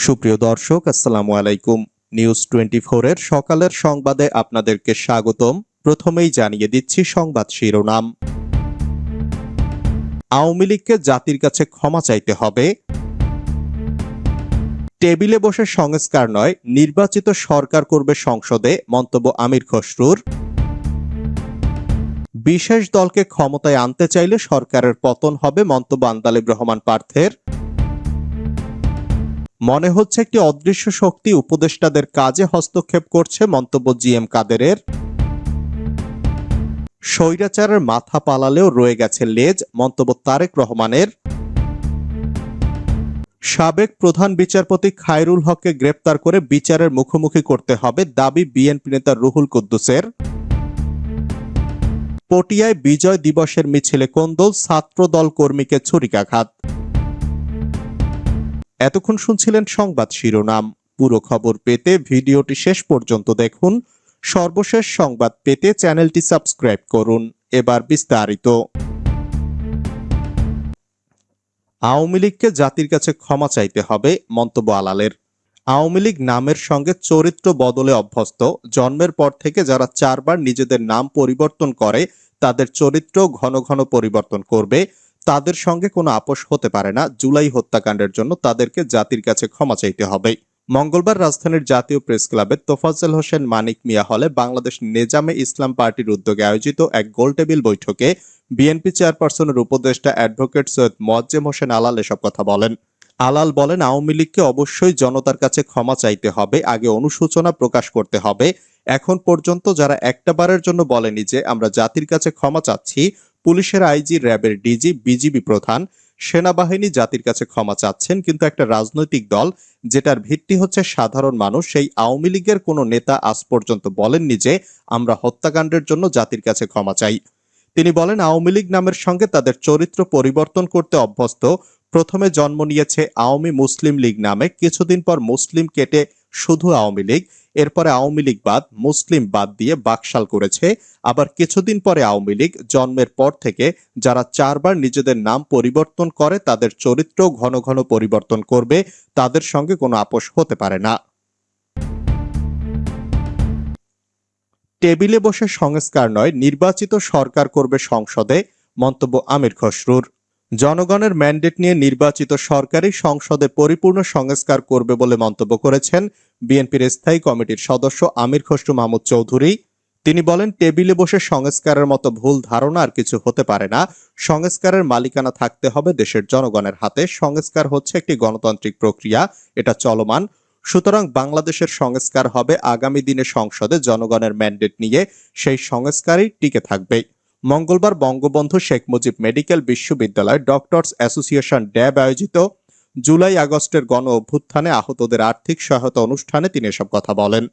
সুপ্রিয় দর্শক, আসসালামু আলাইকুম। নিউজ টোয়েন্টি এর সকালের সংবাদে আপনাদেরকে স্বাগতম। প্রথমেই জানিয়ে দিচ্ছি সংবাদ শিরোনাম। আওয়ামী লীগকে জাতির কাছে ক্ষমা চাইতে হবে। টেবিলে বসে সংস্কার নয়, নির্বাচিত সরকার করবে সংসদে মন্তব্য আমির খসরুর। বিশেষ দলকে ক্ষমতায় আনতে চাইলে সরকারের পতন হবে মন্তব্য আন্দালিব রহমান পার্থের। মনে হচ্ছে একটি অদৃশ্য শক্তি উপদেষ্টাদের কাজে হস্তক্ষেপ করছে মন্তব্য জি এম কাদেরের। স্বৈরাচারের মাথা পালালেও রয়ে গেছে লেজ, মন্তব্য তারেক রহমানের। সাবেক প্রধান বিচারপতি খায়রুল হককে গ্রেপ্তার করে বিচারের মুখোমুখি করতে হবে দাবি বিএনপি নেতা রুহুল কুদ্দুসের। পটিয়ায় বিজয় দিবসের মিছিলে কোন্দল ছাত্র দল কর্মীকে ছুরিকাঘাত। এতক্ষণ শুনছিলেন সংবাদ শিরোনাম। পুরো খবর পেতে ভিডিওটি শেষ পর্যন্ত দেখুন। সর্বশেষ সংবাদ পেতে চ্যানেলটি সাবস্ক্রাইব করুন। এবার বিস্তারিত। আওয়ামী লীগকে জাতির কাছে ক্ষমা চাইতে হবে মন্তব্য আলালের। আওয়ামী লীগ নামের সঙ্গে চরিত্র বদলে অভ্যস্ত। জন্মের পর থেকে যারা চারবার নিজেদের নাম পরিবর্তন করে, তাদের চরিত্র ঘন ঘন পরিবর্তন করবে। তাদের সঙ্গে কোনো আপোষ হতে পারে না। জুলাই হত্যাকাণ্ডের জন্য তাদেরকে জাতির কাছে ক্ষমা চাইতে হবে। মঙ্গলবার রাজধানীর জাতীয় প্রেস ক্লাবে তোফাজ্জল হোসেন, মানিক মিয়া হলে বাংলাদেশ নেজামে ইসলাম পার্টির উদ্যোগে আয়োজিত এক গোলটেবিল বৈঠকে বিএনপি চেয়ারপারসনের উপদেষ্টা অ্যাডভোকেট সৈয়দ মোয়াজ্জেম হোসেন আলাল এসব কথা বলেন। আলাল বলেন, আওয়ামী লীগকে অবশ্যই জনতার কাছে ক্ষমা চাইতে হবে, আগে অনুশোচনা প্রকাশ করতে হবে। এখন পর্যন্ত যারা একটা বারের জন্য বলেনি যে আমরা জাতির কাছে ক্ষমা চাচ্ছি পুলিশের আইজি র্যাবের ডিজি, বিজিবি প্রধান, সেনাবাহিনী জাতির কাছে ক্ষমা চাচ্ছেন, কিন্তু একটা রাজনৈতিক দল যেটার ভিত্তি হচ্ছে সাধারণ মানুষ, সেই আওয়ামী লীগের কোনো নেতা আজ পর্যন্ত বলেননি যে আমরা হত্যাকাণ্ডের জন্য জাতির কাছে ক্ষমা চাই। তিনি বলেন, আওয়ামী লীগ নামের সঙ্গে তাদের চরিত্র পরিবর্তন করতে অভ্যস্ত। প্রথমে জন্ম নিয়েছে আওয়ামী মুসলিম লীগ নামে। কিছুদিন পর মুসলিম কেটে শুধু আওয়ামী লীগ, এরপরে আওয়ামী লীগ বাদ, মুসলিম বাদ দিয়ে বাকশাল করেছে। আবার কিছুদিন পরে আওয়ামী লীগ জন্মের পর থেকে যারা চারবার নিজেদের নাম পরিবর্তন করে, তাদের চরিত্র ঘন ঘন পরিবর্তন করবে। তাদের সঙ্গে কোনো আপোষ হতে পারে না। টেবিলে বসে সংস্কার নয়, নির্বাচিত সরকার করবে সংসদে, মন্তব্য আমির খসরুর। জনগণের ম্যান্ডেট নিয়ে নির্বাচিত সরকারই সংসদে পরিপূর্ণ সংস্কার করবে বলে মন্তব্য করেছেন বিএনপির স্থায়ী কমিটির সদস্য আমির খসরু মাহমুদ চৌধুরী। তিনি বলেন, টেবিলে বসে সংস্কারের মতো ভুল ধারণা আর কিছু হতে পারে না। সংস্কারের মালিকানা থাকতে হবে দেশের জনগণের হাতে। সংস্কার হচ্ছে একটি গণতান্ত্রিক প্রক্রিয়া, এটা চলমান। সুতরাং বাংলাদেশের সংস্কার হবে আগামী দিনে সংসদে জনগণের ম্যান্ডেট নিয়ে। সেই সংস্কারই টিকে থাকবে মঙ্গলবার বঙ্গবন্ধু শেখ মুজিব মেডিকেল বিশ্ববিদ্যালয় ডক্টরস অ্যাসোসিয়েশন ড্যাব আয়োজিত জুলাই আগস্টের গণ অভ্যুত্থানে আহতদের আর্থিক সহায়তা অনুষ্ঠানে তিনি এসব কথা বলেন।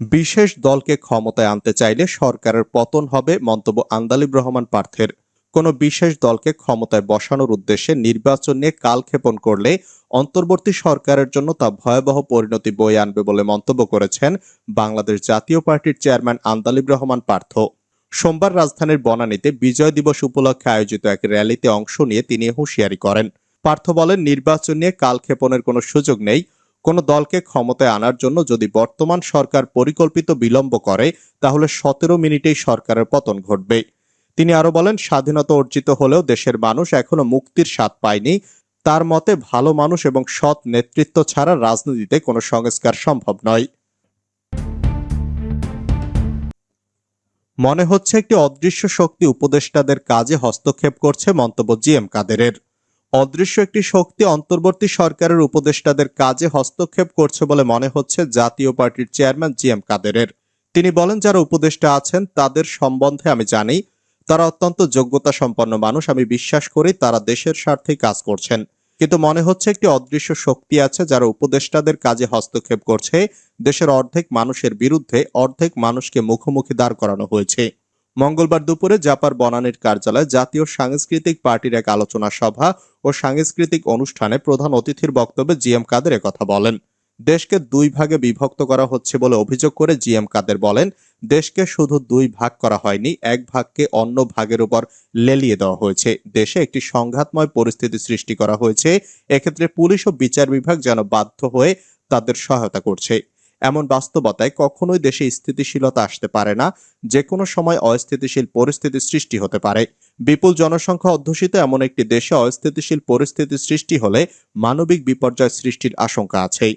বিশেষ দলকে ক্ষমতায় আনতে চাইলে সরকারের পতন হবে মন্তব্য আন্দালিব রহমান পার্থের। কোনো বিশেষ দলকে ক্ষমতায় বসানোর উদ্দেশ্যে নির্বাচন নিয়ে কালক্ষেপণ করলে অন্তর্বর্তী সরকারের জন্য তা ভয়াবহ পরিণতি বয়ে আনবে বলে মন্তব্য করেছেন বাংলাদেশ জাতীয় পার্টির চেয়ারম্যান আন্দালিব রহমান পার্থ। সোমবার রাজধানীর বনানীতে বিজয় দিবস উপলক্ষে আয়োজিত এক র্যালিতে অংশ নিয়ে তিনি হুঁশিয়ারি করেন। পার্থ বলেন, নির্বাচন নিয়ে কালক্ষেপণের কোনো সুযোগ নেই। কোনো দলকে ক্ষমতায় আনার জন্য যদি বর্তমান সরকার পরিকল্পিত বিলম্ব করে, তাহলে সতেরো মিনিটেই সরকারের পতন ঘটবে। তিনি আরও বলেন, স্বাধীনতা অর্জিত হলেও দেশের মানুষ এখনও মুক্তির স্বাদ পায়নি। তার মতে, ভালো মানুষ এবং সৎ নেতৃত্ব ছাড়া রাজনীতিতে কোনো সংস্কার সম্ভব নয়। মনে হচ্ছে একটি অদৃশ্য শক্তি উপদেষ্টাদের কাজে হস্তক্ষেপ করছে মন্তব্য জি এম কাদেরের। অদৃশ্য একটি শক্তি অন্তর্বর্তী সরকারের উপদেষ্টাদের কাজে হস্তক্ষেপ করছে বলে মনে হচ্ছে জাতীয় পার্টির চেয়ারম্যান জি এম কাদেরের। তিনি বলেন, যারা উপদেষ্টা আছেন, তাদের সম্বন্ধে আমি জানি। তারা অত্যন্ত যোগ্যতা সম্পন্ন মানুষ, আমি বিশ্বাস করি তারা দেশের স্বার্থে কাজ করছেন। কিন্তু মনে হচ্ছে একটি অদৃশ্য শক্তি আছে যারা উপদেষ্টাদের কাজে হস্তক্ষেপ করছে। দেশের অর্ধেক মানুষের বিরুদ্ধে অর্ধেক মানুষকে মুখোমুখি দাঁড় করানো হয়েছে। মঙ্গলবার দুপুরে জাপার বনানীর কার্যালয়ে জাতীয় সাংস্কৃতিক পার্টির এক আলোচনা সভা ও সাংস্কৃতিক অনুষ্ঠানে প্রধান অতিথির বক্তব্যে জি এম কাদের কথা বলেন। দেশকে দুই ভাগে বিভক্ত করা হচ্ছে বলে অভিযোগ করে জিএম কাদের বলেন, দেশকে শুধু দুই ভাগ করা হয়নি, এক ভাগকে অন্য ভাগের উপর লেলিয়ে দেওয়া হয়েছে। দেশে একটি সংঘাতময় পরিস্থিতি সৃষ্টি করা হয়েছে, এক্ষেত্রে পুলিশ ও বিচার বিভাগ যেন বাধ্য হয়ে তাদের সহায়তা করছে। এমন বাস্তবতায় কখনোই দেশে স্থিতিশীলতা আসতে পারে না যে কোনো সময় অস্থিতিশীল পরিস্থিতি সৃষ্টি হতে পারে। বিপুল জনসংখ্যা অধ্যুষিত এমন একটি দেশে অস্থিতিশীল পরিস্থিতি সৃষ্টি হলে মানবিক বিপর্যয় সৃষ্টির আশঙ্কা আছেই।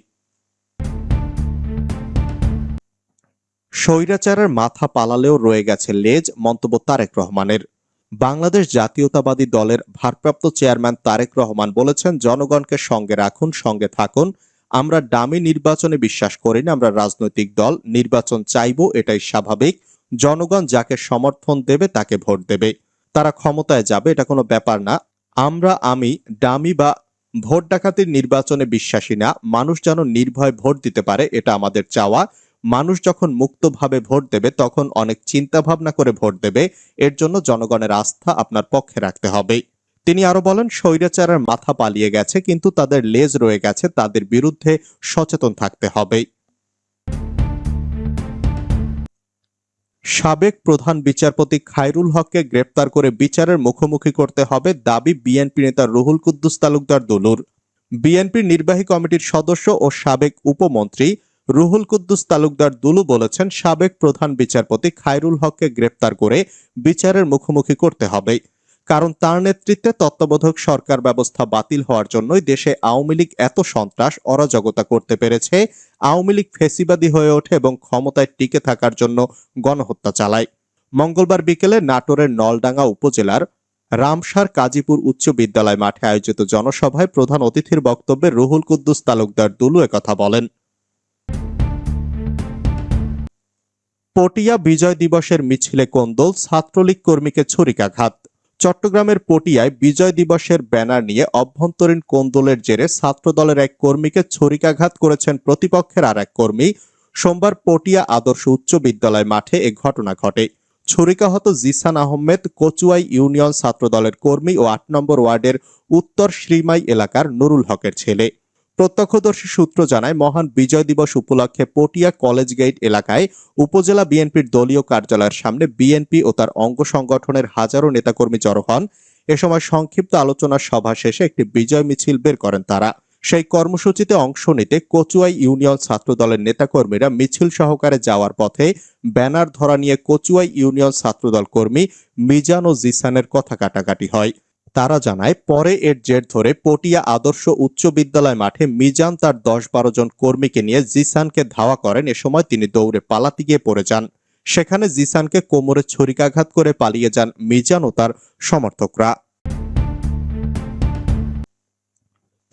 স্বৈরাচারের মাথা পালালেও রয়ে গেছে লেজ, মন্তব্য তারেক রহমানের। বাংলাদেশ জাতীয়তাবাদী দলের ভারপ্রাপ্ত চেয়ারম্যান তারেক রহমান বলেছেন, জনগণকে সঙ্গে রাখুন, সঙ্গে থাকুন। আমরা ডামি নির্বাচনে বিশ্বাস করি না, আমরা রাজনৈতিক দল, নির্বাচন চাইব, এটাই স্বাভাবিক। জনগণ যাকে সমর্থন দেবে, তাকে ভোট দেবে। তারা ক্ষমতায় যাবে, এটা কোনো ব্যাপার না। আমরা, আমি ডামি বা ভোট ডাকাতির নির্বাচনে বিশ্বাসী না, মানুষ যেন নির্ভয় ভোট দিতে পারে, এটা আমাদের চাওয়া। মানুষ যখন মুক্তভাবে ভোট দেবে, তখন অনেক চিন্তা ভাবনা করে ভোট দেবে। এর জন্য জনগণের আস্থা আপনার পক্ষে রাখতে হবে। তিনি আরও বলেন, স্বৈরাচারের মাথা পালিয়ে গেছে, কিন্তু তাদের লেজ রয়ে গেছে, তাদের বিরুদ্ধে সচেতন থাকতে হবে। সাবেক প্রধান বিচারপতি খায়রুল হককে গ্রেপ্তার করে বিচারের মুখোমুখি করতে হবে দাবি বিএনপি নেতা রুহুল কুদ্দুস তালুকদার দুলুর। বিএনপির নির্বাহী কমিটির সদস্য ও সাবেক উপমন্ত্রী রুহুল কুদ্দুস তালুকদার দুলু বলেছেন, সাবেক প্রধান বিচারপতি খায়রুল হককে গ্রেপ্তার করে বিচারের মুখোমুখি করতে হবে। কারণ তার নেতৃত্বে তত্ত্বাবধায়ক সরকার ব্যবস্থা বাতিল হওয়ার জন্যই দেশে আওয়ামী লীগ এত সন্ত্রাস, অরাজকতা করতে পেরেছে। আওয়ামী লীগ ফেসিবাদী হয়ে ওঠে এবং ক্ষমতায় টিকে থাকার জন্য গণহত্যা চালায়। মঙ্গলবার বিকেলে নাটোরের নলডাঙ্গা উপজেলার রামসার কাজীপুর উচ্চ বিদ্যালয় মাঠে আয়োজিত জনসভায় প্রধান অতিথির বক্তব্যে রুহুল কুদ্দুস তালুকদার দুলু একথা বলেন। পটিয়া বিজয় দিবসের মিছিলে কোন্দল ছাত্রলীগ কর্মীকে ছুরিকাঘাত। চট্টগ্রামের পটিয়ায় বিজয় দিবসের ব্যানার নিয়ে অভ্যন্তরীণ কোন্দলের জেরে ছাত্রদলের এক কর্মীকে ছুরিকাঘাত করেছেন প্রতিপক্ষের আর এক কর্মী। সোমবার পটিয়া আদর্শ উচ্চ বিদ্যালয় মাঠে এ ঘটনা ঘটে। ছুরিকাহত জিসান আহমেদ, কচুয়াই ইউনিয়ন ছাত্রদলের কর্মী ও আট নম্বর ওয়ার্ডের উত্তর শ্রীমাই এলাকার নুরুল হকের ছেলে। প্রত্যক্ষদর্শী সূত্র জানায়, মহান বিজয় দিবস উপলক্ষে পটিয়া কলেজ গেট এলাকায় উপজেলা বিএনপির দলীয় কার্যালয়ের সামনে বিএনপি ও তার অঙ্গ সংগঠনের হাজারো নেতাকর্মী জড়ো হন। এ সময় সংক্ষিপ্ত আলোচনা সভা শেষে একটি বিজয় মিছিল বের করেন তারা। সেই কর্মসূচিতে অংশ নিতে কচুয়াই ইউনিয়ন ছাত্র দলের নেতাকর্মীরা মিছিল সহকারে যাওয়ার পথে ব্যানার ধরা নিয়ে কচুয়াই ইউনিয়ন ছাত্রদল কর্মী মিজান ও জিসানের কথা কাটাকাটি হয়। তারা জানায়, পরে এর জের ধরে পটিয়া আদর্শ উচ্চ বিদ্যালয় মাঠে মিজান তার দশ বারো জন কর্মীকে নিয়ে জিসানকে ধাওয়া করেন। এ সময় তিনি দৌড়ে পালাতে গিয়ে পড়ে যান। সেখানে জিসানকে কোমরে ছুরিকাঘাত করে পালিয়ে যান মিজান ও তার সমর্থকরা।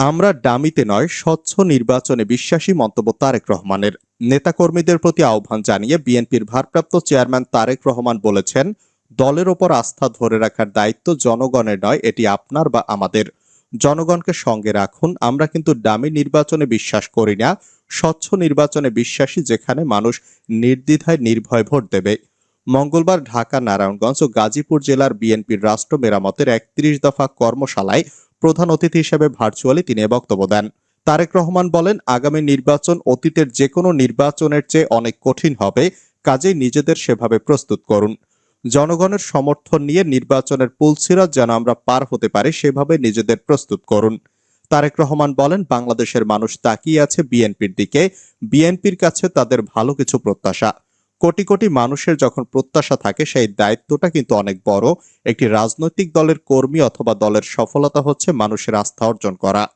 আমরা ডামিতে নয়, স্বচ্ছ নির্বাচনে বিশ্বাসী মন্তব্য তারেক রহমানের। নেতাকর্মীদের প্রতি আহ্বান জানিয়ে বিএনপির ভারপ্রাপ্ত চেয়ারম্যান তারেক রহমান বলেছেন দলের ওপর আস্থা ধরে রাখার দায়িত্ব জনগণের নয়, এটি আপনার বা আমাদের। জনগণকে সঙ্গে রাখুন, আমরা কিন্তু ডামি নির্বাচনে বিশ্বাস করি না, স্বচ্ছ নির্বাচনে বিশ্বাসী যেখানে মানুষ নির্দ্বিধায় নির্ভয় ভোট দেবে। মঙ্গলবার ঢাকা, নারায়ণগঞ্জ ও গাজীপুর জেলার বিএনপির রাষ্ট্র মেরামতের একত্রিশ দফা কর্মশালায় প্রধান অতিথি হিসেবে ভার্চুয়ালি তিনি বক্তব্য দেন। তারেক রহমান বলেন, আগামী নির্বাচন অতীতের যে কোনো নির্বাচনের চেয়ে অনেক কঠিন হবে, কাজেই নিজেদের সেভাবে প্রস্তুত করুন। জনগণের সমর্থন নিয়ে নির্বাচনের পুলসিরাত যেন আমরা পার হতে পারি সেভাবে নিজেদের প্রস্তুত করুন। তারেক রহমান বলেন, বাংলাদেশের মানুষ তাকিয়ে আছে বিএনপির দিকে। বিএনপির কাছে তাদের ভালো কিছু প্রত্যাশা। কোটি কোটি মানুষের যখন প্রত্যাশা থাকে, সেই দায়িত্বটা কিন্তু অনেক বড়। একটি রাজনৈতিক দলের কর্মী অথবা দলের সফলতা হচ্ছে মানুষের আস্থা অর্জন করা।